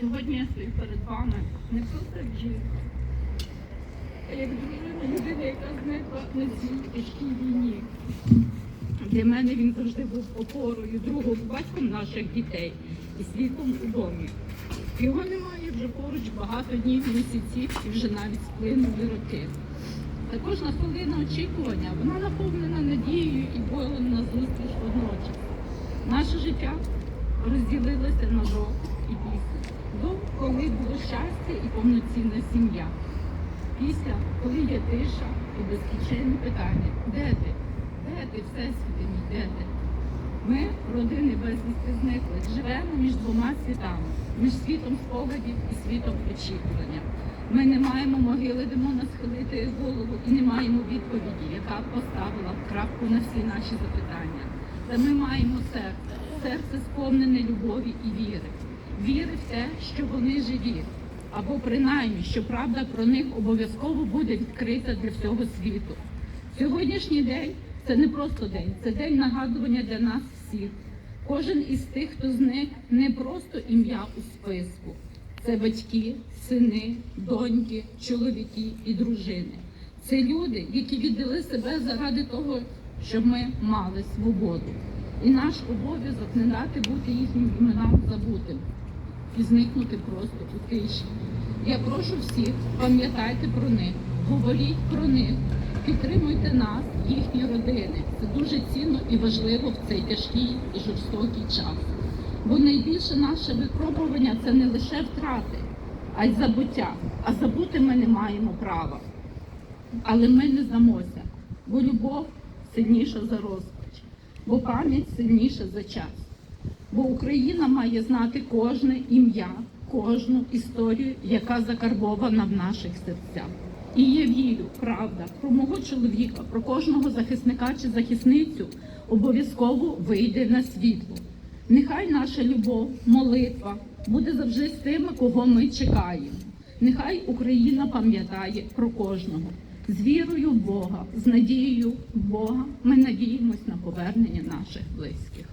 Сьогодні я стою перед вами не просто як жінка, а як дружина людина, яка зникла на цій тяжкій війні. Для мене він завжди був опорою, другом, батьком наших дітей і світлом у домі. Його немає вже поруч багато днів, місяців і вже навіть сплинули роки. Також на хвилина очікування вона наповнена надією і болем на зустріч водночас. Наше життя розділилося на до і після. До, коли було щастя і повноцінна сім'я. Після, коли є тиша і безкінченне питання, де ти? Де ти, всесвіти мій, де ти? Ми, родини безвісти зникли, живемо між двома світами, між світом спогадів і світом очікування. Ми не маємо могили, де можна схилити голову, і не маємо відповіді, яка поставила крапку на всі наші запитання. Та ми маємо серце, серце сповнене любові і віри. Віри в те, що вони живі, або принаймні, що правда про них обов'язково буде відкрита для всього світу. Сьогоднішній день це не просто день, це день нагадування для нас всіх. Кожен із тих, хто зник, не просто ім'я у списку. Це батьки, сини, доньки, чоловіки і дружини. Це люди, які віддали себе заради того, щоб ми мали свободу. І наш обов'язок не дати бути їхнім іменам забутим і зникнути просто у тиші. Я прошу всіх, пам'ятайте про них, говоріть про них, підтримуйте нас, їхні родини. Це дуже цінно і важливо в цей тяжкий і жорстокий час. Бо найбільше наше випробування це не лише втрати, а й забуття. А забути ми не маємо права. Але ми не здамося, бо любов сильніша за розпач, бо пам'ять сильніша за час. Бо Україна має знати кожне ім'я, кожну історію, яка закарбована в наших серцях. І я вірю, правда, про мого чоловіка, про кожного захисника чи захисницю обов'язково вийде на світло. Нехай наша любов, молитва буде завжди з тими, кого ми чекаємо. Нехай Україна пам'ятає про кожного. З вірою в Бога, з надією в Бога ми надіємось на повернення наших близьких.